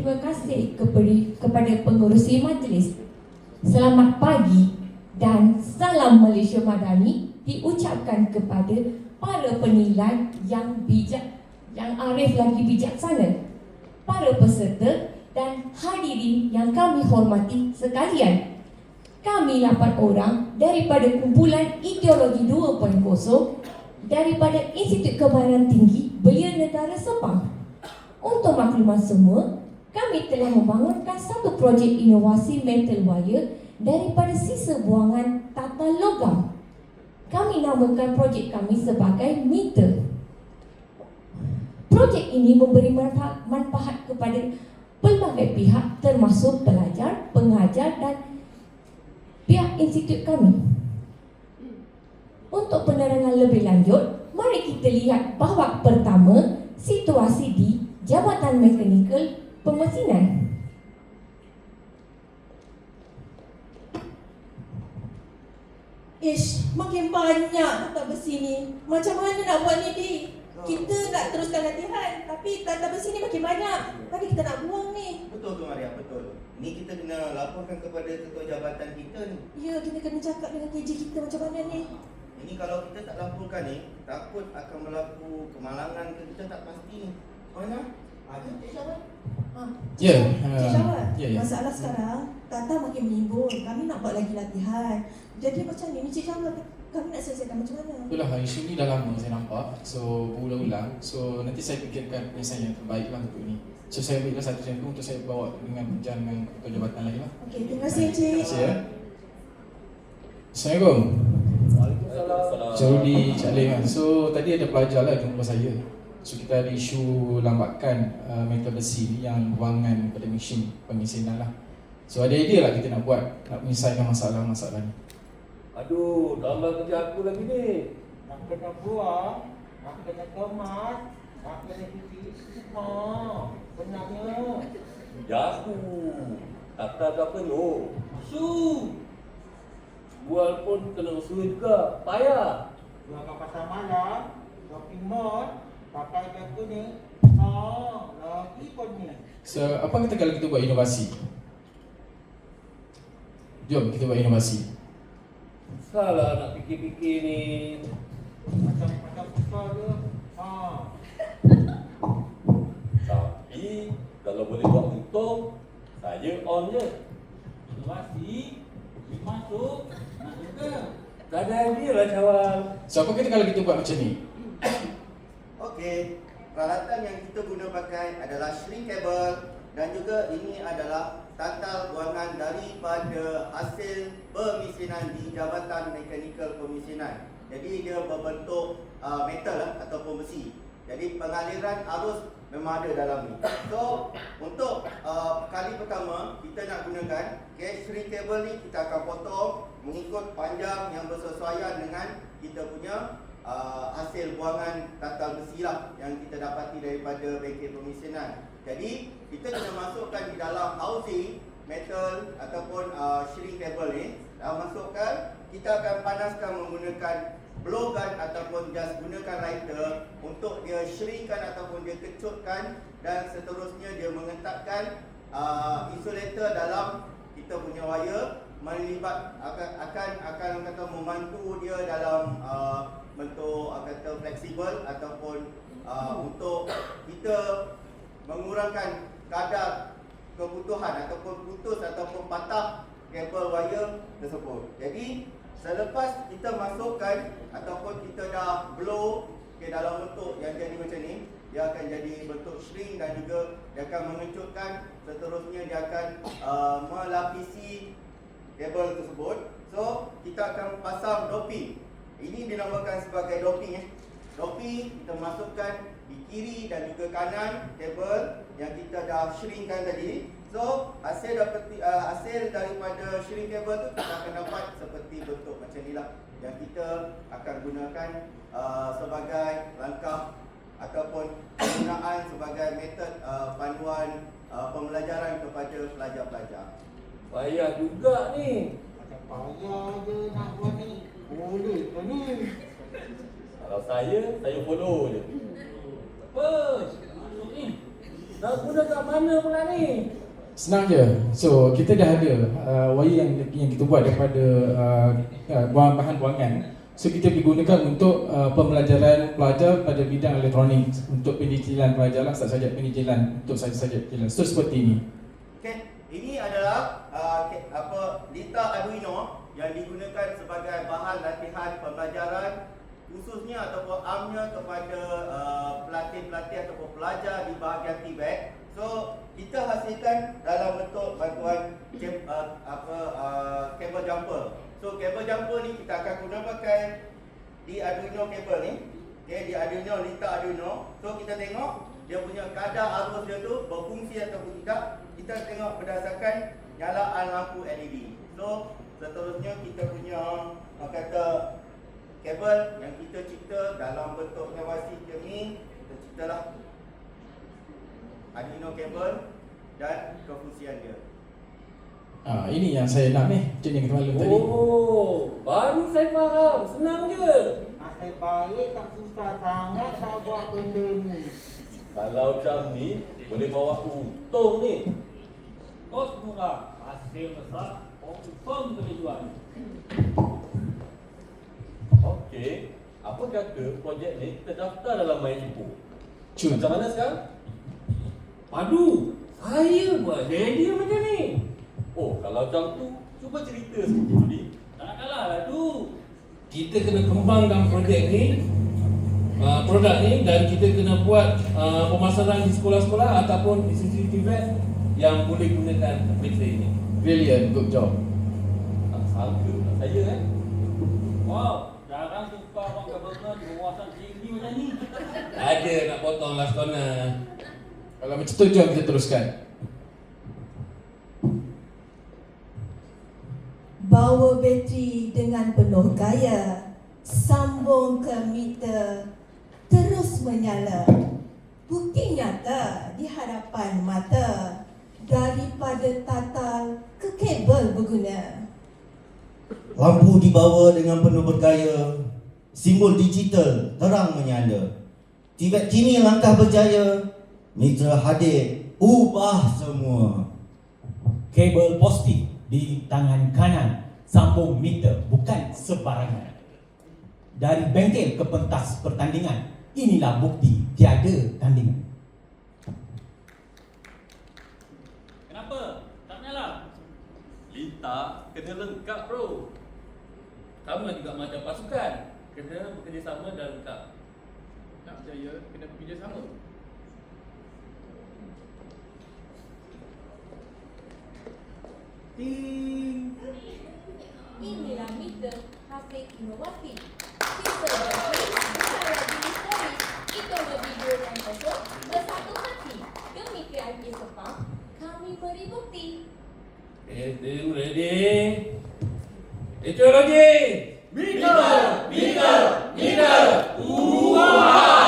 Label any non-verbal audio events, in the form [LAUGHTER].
terima kasih kepada, kepada pengurusi majlis. Selamat pagi dan salam Malaysia Madani diucapkan kepada para penilai yang bijak, yang arif lagi bijaksana, para peserta dan hadirin yang kami hormati sekalian. Kami lapan orang daripada kumpulan Ideologi 2.0 daripada Institut Kebayaran Tinggi Belia Negara Sepang. Untuk makluman semua, kami telah membangunkan satu projek inovasi metal wire daripada sisa buangan tata logam. Kami namakan projek kami sebagai meter. Projek ini memberi manfaat, manfaat kepada pelbagai pihak termasuk pelajar, pengajar dan pihak institut kami. Untuk penerangan lebih lanjut, mari kita lihat bahawa pertama situasi di Jabatan Mekanikal Pemesinan. Ish, makin banyak tata besi ni. Macam mana nak buat ni, Di? Kita nak teruskan latihan, tapi tata besi ni makin banyak. Tadi kita nak buang ni. Betul tu Maria, betul. Ni kita kena laporkan kepada ketua jabatan kita ni. Ya, kita kena cakap dengan KJ kita macam mana ni. Ini kalau kita tak laporkan ni, takut akan berlaku kemalangan ke kita tak pasti ni. Mana? Cik? Ha, Ya, Cik uh, Syawal, ya, ya. masalah sekarang, Tata makin menimbul. Kami nak buat lagi latihan. Jadi macam ni, Cik Syawal, kami nak selesaikan macam mana? Itulah isu ni dah lama saya nampak So berulang-ulang So nanti saya fikirkan penyelesaian yang terbaik lah untuk ni So saya ambillah satu contoh untuk saya bawa dengan bincang dengan ketua jabatan lagi lah Okey, terima kasih, Cik. Terima kasih ya Assalamualaikum Cik Rudi, Cik Alim kan So tadi ada pelajar lah jumpa saya So kita ada isu lambakan uh, metal besi ni yang buangan pada mesin pengisinan lah So ada idea lah kita nak buat Nak menyelesaikan masalah-masalah ni Aduh, tambah kerja aku lagi ni. Nak kena buang, nak kena kemas, nak kena cuci semua. Benarnya. Ya aku. Kata dah penuh. Su. Bual pun kena usul juga. Payah. Dua ke pasar malam, shopping mall, pakai baju ni. Oh, lagi pun ni. So, apa kata kalau kita buat inovasi? Jom kita buat inovasi. Salah nak fikir-fikir ni. Macam-macam suka dia. Ha. [LAUGHS] Tapi, kalau boleh buat untung, saya on je. Inovasi, masuk, nak juga. Tak ada idea lah cawal. So, apa kata kalau kita buat macam ni? Okey, peralatan yang kita guna pakai adalah shrink cable dan juga ini adalah tatal buangan daripada hasil pemisinan di Jabatan Mekanikal Pemisinan. Jadi dia berbentuk uh, metal lah, ataupun besi. Jadi pengaliran arus memang ada dalam ni. So untuk uh, kali pertama kita nak gunakan okay, shrink cable ni kita akan potong mengikut panjang yang bersesuaian dengan kita punya uh, hasil buangan tatal besi lah yang kita dapati daripada bengkel pemisinan. Jadi kita kena masukkan di dalam housing metal ataupun uh, shrink cable ni dah masukkan kita akan panaskan menggunakan blow gun ataupun just gunakan lighter untuk dia shrinkkan ataupun dia kecutkan dan seterusnya dia mengetatkan uh, insulator dalam kita punya wire melibat akan akan akan kata membantu dia dalam uh, bentuk orang kata fleksibel ataupun uh, untuk kita mengurangkan kadar kebutuhan ataupun putus ataupun patah kabel wire tersebut. Jadi selepas kita masukkan ataupun kita dah blow ke dalam bentuk yang jadi macam ni, dia akan jadi bentuk shrink dan juga dia akan mengecutkan seterusnya dia akan uh, melapisi kabel tersebut. So kita akan pasang doping. Ini dinamakan sebagai doping eh. Doping kita masukkan di kiri dan juga kanan kabel yang kita dah shrinkkan tadi. So hasil dapat uh, hasil daripada shrink kabel tu kita akan dapat seperti bentuk macam ni lah yang kita akan gunakan uh, sebagai langkah ataupun penggunaan sebagai metod uh, panduan uh, pembelajaran kepada pelajar-pelajar. Payah juga ni. Macam payah je nak buat ni. Boleh ni? Kalau saya, saya follow je. Apa? Masuk ni. Nak guna kat mana pula ni? Senang je. So kita dah ada uh, wire yang yang kita buat daripada uh, uh, bahan buangan. So kita digunakan untuk uh, pembelajaran pelajar pada bidang elektronik untuk pendidikan pelajar lah, tak saja pendidikan untuk saja-saja pendidikan. So seperti ini. Okey, ini adalah uh, ke- apa Lita Arduino yang digunakan sebagai bahan latihan pembelajaran khususnya ataupun amnya kepada uh, pelatih-pelatih ataupun pelajar di bahagian Tibet. So, kita hasilkan dalam bentuk bantuan kem, uh, apa uh, kabel jumper. So, kabel jumper ni kita akan guna pakai di Arduino kabel ni. Okay, di Arduino, Lita Arduino. So, kita tengok dia punya kadar arus dia tu berfungsi ataupun tidak. Kita tengok berdasarkan nyalaan lampu LED. So, seterusnya kita punya kata kabel yang kita cipta dalam bentuk ngawasi macam ni kita ciptalah Arduino kabel dan kefungsian dia. Ah ini yang saya nak ni. Macam yang kita maklum tadi. Oh, baru saya faham. Senang je. Nasib baik tak susah sangat nak buat benda ni. Kalau macam ni, boleh bawa untung ni. Kos murah, hasil besar, confirm boleh jual. Okey, apa kata projek ni kita daftar dalam MyInfo? Cun. Macam mana sekarang? Padu, saya buat jadi macam ni. Oh, kalau macam tu, cuba cerita sikit Judi. Tak kalah lah tu. Kita kena kembangkan projek ni, uh, produk ni dan kita kena buat uh, pemasaran di sekolah-sekolah ataupun institusi Tibet yang boleh gunakan bateri ni. Brilliant, good job. Tak sangka saya kan? Wow, jarang jumpa orang government berwawasan tinggi macam ni. Ada nak last corner. Kalau macam tu jom kita teruskan. Bawa bateri dengan penuh gaya. Sambung ke meter. Terus menyala. Bukti nyata di hadapan mata. Daripada tatal ke kabel berguna. Lampu dibawa dengan penuh bergaya. Simbol digital terang menyala Tibet kini langkah berjaya Mitra hadir ubah semua kabel positif di tangan kanan sambung meter bukan sebarangan. Dari bengkel ke pentas pertandingan, inilah bukti tiada tandingan. Kenapa? Tak nyala? Lita kena lengkap bro. Sama juga macam pasukan. Kena bekerjasama dan lengkap. Nak berjaya, kena bekerjasama. Inilah meter hasil inovasi. Kita. Kita berdiri dan besok bersatu hati. Demi PIP Sepang, kami beri bukti. Ready, ready. Itu lagi. Mika, Mika, Mika. Uwa.